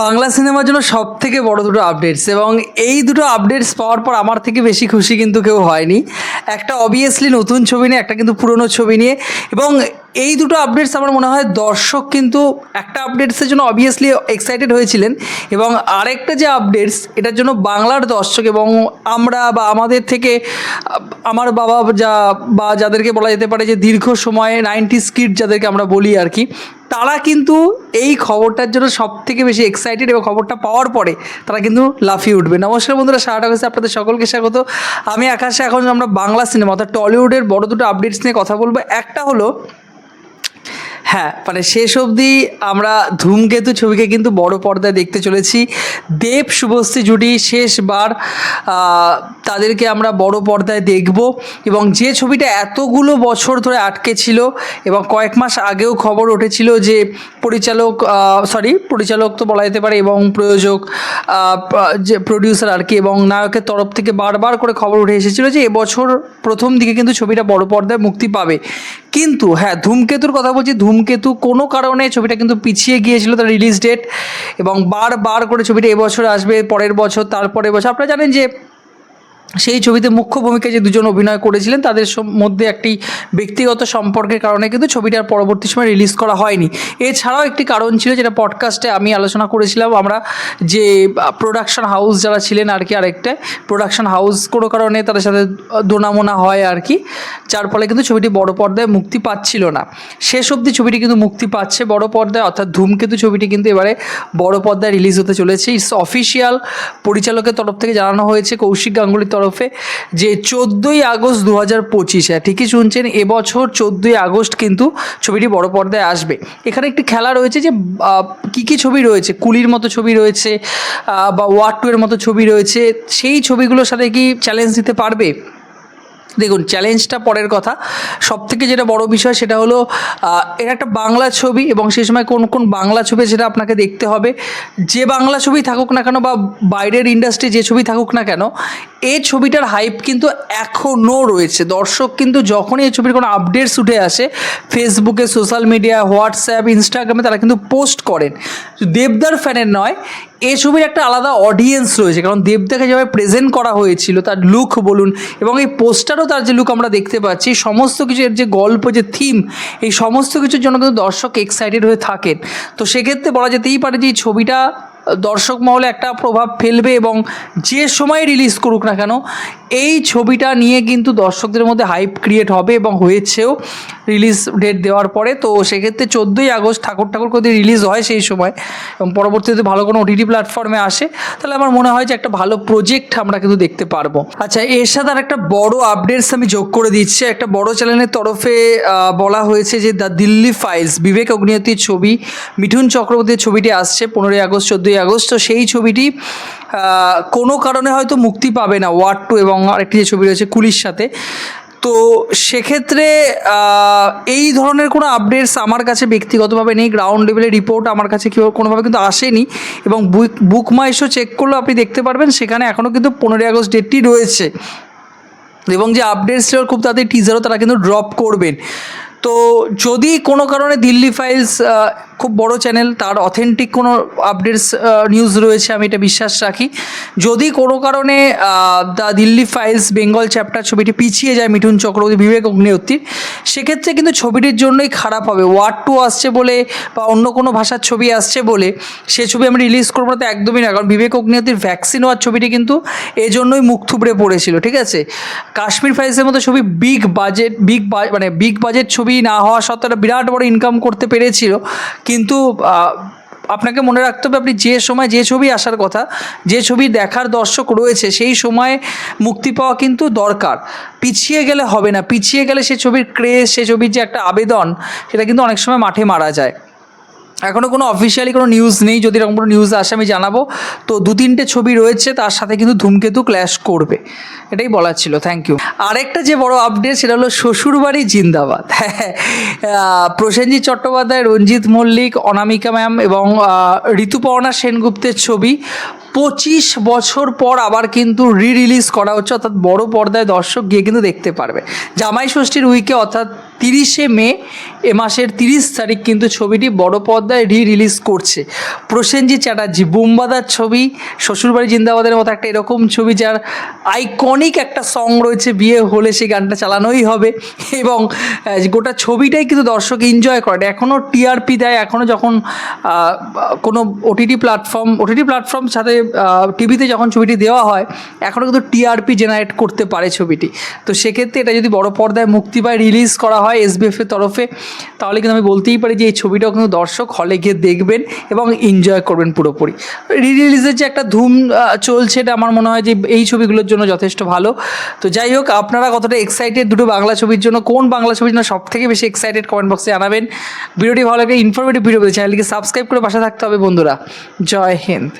বাংলা সিনেমার জন্য সব থেকে বড় দুটো আপডেটস এবং এই দুটো আপডেটস পাওয়ার পর আমার থেকে বেশি খুশি কিন্তু কেউ হয়নি। একটা অবভিয়াসলি নতুন ছবি নিয়ে, একটা কিন্তু পুরনো ছবি নিয়ে এবং এই দুটো আপডেটস আমার মনে হয় দর্শক কিন্তু একটা আপডেটসের জন্য অবভিয়াসলি এক্সাইটেড হয়েছিলেন এবং আরেকটা যে আপডেটস এটার জন্য বাংলার দর্শক এবং আমরা বা আমাদের থেকে, আমার বাবা যা বা যাদেরকে বলা যেতে পারে যে দীর্ঘ সময়ে নাইনটি স্কিট যাদেরকে আমরা বলি আর কি, তারা কিন্তু এই খবরটার জন্য সব থেকে বেশি এক্সাইটেড এবং খবরটা পাওয়ার পরে তারা কিন্তু লাফিয়ে উঠবে। নমস্কার বন্ধুরা, সারাটা কাছে আপনাদের সকলকে স্বাগত। আমি আকাশে, এখন আমরা বাংলা সিনেমা অর্থাৎ টলিউডের বড় দুটো আপডেটস নিয়ে কথা বলব। একটা হলো হ্যাঁ মানে শেষ অবধি আমরা ধূমকেতু ছবিকে কিন্তু বড় পর্দায় দেখতে চলেছি। দেব, শুভশ্রী, জুটি শেষবার তাদেরকে আমরা বড় পর্দায় দেখব এবং যে ছবিটা এতগুলো বছর ধরে আটকে ছিল এবং কয়েক মাস আগেও খবর উঠেছিল যে পরিচালক সরি পরিচালক তো বলা যেতে পারে এবং প্রযোজক যে প্রডিউসার আর কি এবং নায়কের তরফ থেকে বারবার করে খবর উঠে এসেছিল যে এবছর প্রথম দিকে কিন্তু ছবিটা বড় পর্দায় মুক্তি পাবে। কিন্তু হ্যাঁ ধূমকেতুর কথা বলছি ধূমকেতু কোনো কারণে ছবিটা কিন্তু পিছিয়ে গিয়েছিল তার রিলিজ ডেট এবং বারবার করে ছবিটা এবছর আসবে, পরের বছর, তারপরের বছর। আপনারা জানেন যে সেই ছবিতে মুখ্য ভূমিকায় যে দুজন অভিনয় করেছিলেন, তাদের মধ্যে একটি ব্যক্তিগত সম্পর্কের কারণে কিন্তু ছবিটার পরবর্তী সময় রিলিজ করা হয়নি। এছাড়াও একটি কারণ ছিল যেটা পডকাস্টে আমি আলোচনা করেছিলাম, আমরা যে প্রোডাকশন হাউস যারা ছিলেন আর কি আরেকটা প্রোডাকশন হাউস কোনো কারণে তাদের সাথে দোনামোনা হয় আর কি, যার ফলে কিন্তু ছবিটি বড় পর্দায় মুক্তি পাচ্ছিল না। শেষ অবধি ছবিটি কিন্তু মুক্তি পাচ্ছে বড় পর্দায়, অর্থাৎ ধূমকেতু ছবিটি কিন্তু এবারে বড় পর্দায় রিলিজ হতে চলেছে। ইটস অফিসিয়াল পরিচালকের তরফ থেকে জানানো হয়েছে কৌশিক গাঙ্গুলির যে চোদ্দোই আগস্ট দু হাজার পঁচিশ হ্যাঁ ঠিকই শুনছেন, এবছর চোদ্দোই আগস্ট কিন্তু ছবিটি বড় পর্দায় আসবে। এখানে একটি খেলা রয়েছে যে কী কী ছবি রয়েছে? কুলির মতো ছবি রয়েছে বা ওয়ার টু এর মতো ছবি রয়েছে, সেই ছবিগুলোর সাথে কি চ্যালেঞ্জ দিতে পারবে? দেখুন চ্যালেঞ্জটা পরের কথা। সব থেকে যেটা বড় বিষয় সেটা হলো এটা একটা বাংলা ছবি এবং সেই সময় কোন কোন বাংলা ছবি সেটা আপনাকে দেখতে হবে। যে বাংলা ছবি থাকুক না কেন বা বাইরের ইন্ডাস্ট্রি যে ছবি থাকুক না কেন এই ছবিটার হাইপ কিন্তু এখনও রয়েছে। দর্শক কিন্তু যখনই এই ছবির কোনো আপডেটস উঠে আসে ফেসবুকে সোশ্যাল মিডিয়া হোয়াটসঅ্যাপ ইনস্টাগ্রামে তারা কিন্তু পোস্ট করেন। দেবদার ফ্যানের নয়, এই ছবির একটা আলাদা অডিয়েন্স রয়েছে, কারণ দেবদাকে যেভাবে প্রেজেন্ট করা হয়েছিল, তার লুক বলুন, এবং এই পোস্টারও তার যে লুক আমরা দেখতে পাচ্ছি সমস্ত কিছু এর যে গল্প, যে থিম এই সমস্ত কিছুর জন্য কিন্তু দর্শক এক্সাইটেড হয়ে থাকেন। তো সেক্ষেত্রে বলা যেতেই পারে যে এই ছবিটা দর্শক মহলে একটা প্রভাব ফেলবে এবং যে সময় রিলিজ করুক না কেন, এই ছবিটা নিয়ে কিন্তু দর্শকদের মধ্যে হাইপ ক্রিয়েট হবে এবং হয়েছেও রিলিজ ডেট দেওয়ার পরে। তো সেক্ষেত্রে চোদ্দোই আগস্ট ঠাকুর ঠাকুর যদি রিলিজ হয় সেই সময় এবং পরবর্তীতে ভালো কোনো ওটিটি প্ল্যাটফর্মে আসে। তাহলে আমার মনে হয় যে একটা ভালো প্রজেক্ট আমরা কিন্তু দেখতে পারব। আচ্ছা এর সাথে আর একটা বড় আপডেটস আমি যোগ করে দিচ্ছি। একটা বড় চ্যানেলের তরফে বলা হয়েছে যে দ্য দিল্লি ফাইলস, বিবেক অগ্নিহতির ছবি, মিঠুন চক্রবর্তীর ছবিটি আসছে পনেরোই আগস্ট, চোদ্দোই আগস্ট, তো সেই ছবিটি কোনো কারণে হয়তো মুক্তি পাবে না ওয়ার টু এবং আরেকটি যে ছবি রয়েছে কুলির সাথে। তো সেক্ষেত্রে এই ধরনের কোনো আপডেটস আমার কাছে ব্যক্তিগতভাবে নেই গ্রাউন্ড লেভেলের রিপোর্ট আমার কাছে কেউ কোনোভাবে কিন্তু আসেনি এবং বুক বুক মাইশো চেক করলেও আপনি দেখতে পারবেন, সেখানে এখনও কিন্তু পনেরোই আগস্ট ডেটটি রয়েছে। এবং যে আপডেটস ছিল খুব তাড়াতাড়ি টিজারও তারা কিন্তু ড্রপ করবেন। তো যদি কোনো কারণে দিল্লি ফাইলস খুব বড় চ্যানেল তার অথেন্টিক কোনো আপডেটস নিউজ রয়েছে, আমি এটা বিশ্বাস রাখি। যদি কোনো কারণে the Delhi files Bengal chapter ছবিটি পিছিয়ে যায় মিঠুন চক্রবর্তী, বিবেক অগ্নিহত্রীর সেক্ষেত্রে কিন্তু ছবিটির জন্যই খারাপ হবে। ওয়ার্ড টু আসছে বলে বা অন্য কোনো ভাষার ছবি আসছে বলে, সে ছবি আমি রিলিজ করব না, তো একদমই না। কারণ বিবেক অগ্নিহত্রীর ভ্যাকসিন হওয়ার ছবিটি কিন্তু এজন্যই মুখ থুবড়ে পড়েছিল, ঠিক আছে? কাশ্মীর ফাইলসের মতো ছবি বিগ বাজেট বিগ মানে বিগ বাজেট ছবি না হওয়া সত্ত্বেও বিরাট বড় ইনকাম করতে পেরেছিল। কিন্তু আপনাকে মনে রাখতে হবে আপনি যে সময় যে ছবি আসার কথা, যে ছবি দেখার দর্শক রয়েছে, সেই সময় মুক্তি পাওয়া কিন্তু দরকার। পিছিয়ে গেলে হবে না, পিছিয়ে গেলে সে ছবির ক্রেজ, সে ছবির যে একটা আবেদন, সেটা কিন্তু অনেক সময় মাঠে মারা যায়। এখনও কোনো অফিসিয়ালি কোনো নিউজ নেই, যদি এরকম কোনো নিউজ আসে আমি জানাব। তো দু তিনটে ছবি রয়েছে, তার সাথে কিন্তু ধূমকেতু ক্ল্যাশ করবে। এটাই বলার ছিল থ্যাংক ইউ আরেকটা যে বড় আপডেট সেটা হলো শ্বশুরবাড়ি জিন্দাবাদ। হ্যাঁ প্রসেনজিৎ চট্টোপাধ্যায়, রঞ্জিত মল্লিক, অনামিকা ম্যাম এবং ঋতুপর্ণা সেনগুপ্তের ছবি। পঁচিশ বছর পর আবার কিন্তু রি রিলিজ করা হচ্ছে, অর্থাৎ বড় পর্দায় দর্শক গিয়ে কিন্তু দেখতে পারবে। জামাই ষষ্ঠীর উইকে অর্থাৎ তিরিশে মে এ মাসের তিরিশ তারিখ কিন্তু ছবিটি বড় পর্দায় রি রিলিজ করছে। প্রসেনজিৎ চ্যাটার্জি, বুম্বাদার ছবি, শ্বশুরবাড়ি জিন্দাবাদের মতো একটা এরকম ছবি যার আইকনিক একটা সং রয়েছে, বিয়ে হলে সেই গানটা চালানোই হবে এবং গোটা ছবিটাই কিন্তু দর্শক এনজয় করে। এখনও টিআরপি দেয় এখনও যখন কোনো ওটিটি প্ল্যাটফর্ম ওটিটি প্ল্যাটফর্ম সাথে টিভিতে যখন ছবিটি দেওয়া হয় এখনও কিন্তু টিআরপি জেনারেট করতে পারে ছবিটি। তো সেক্ষেত্রে এটা যদি বড় পর্দায় মুক্তি পায় রিলিজ করা হয় এসবিএফের তরফে, তাহলে কিন্তু আমি বলতেই পারি যে এই ছবিটাও কিন্তু দর্শক হলে গিয়ে দেখবেন এবং এনজয় করবেন পুরোপুরি। রি রিলিজের যে একটা ধুম চলছে, এটা আমার মনে হয় যে এই ছবিগুলোর জন্য যথেষ্ট ভালো। তো যাই হোক, আপনারা কতটা এক্সাইটেড দুটো বাংলা ছবির জন্য, কোন বাংলা ছবির জন্য সব থেকে বেশি এক্সাইটেড কমেন্ট বক্সে জানাবেন। ভিডিওটি ভালো লাগে ইনফরমেটিভ ভিডিও পেতে চ্যানেলটিকে সাবস্ক্রাইব করে পাশে থাকতে হবে বন্ধুরা। জয় হিন্দ।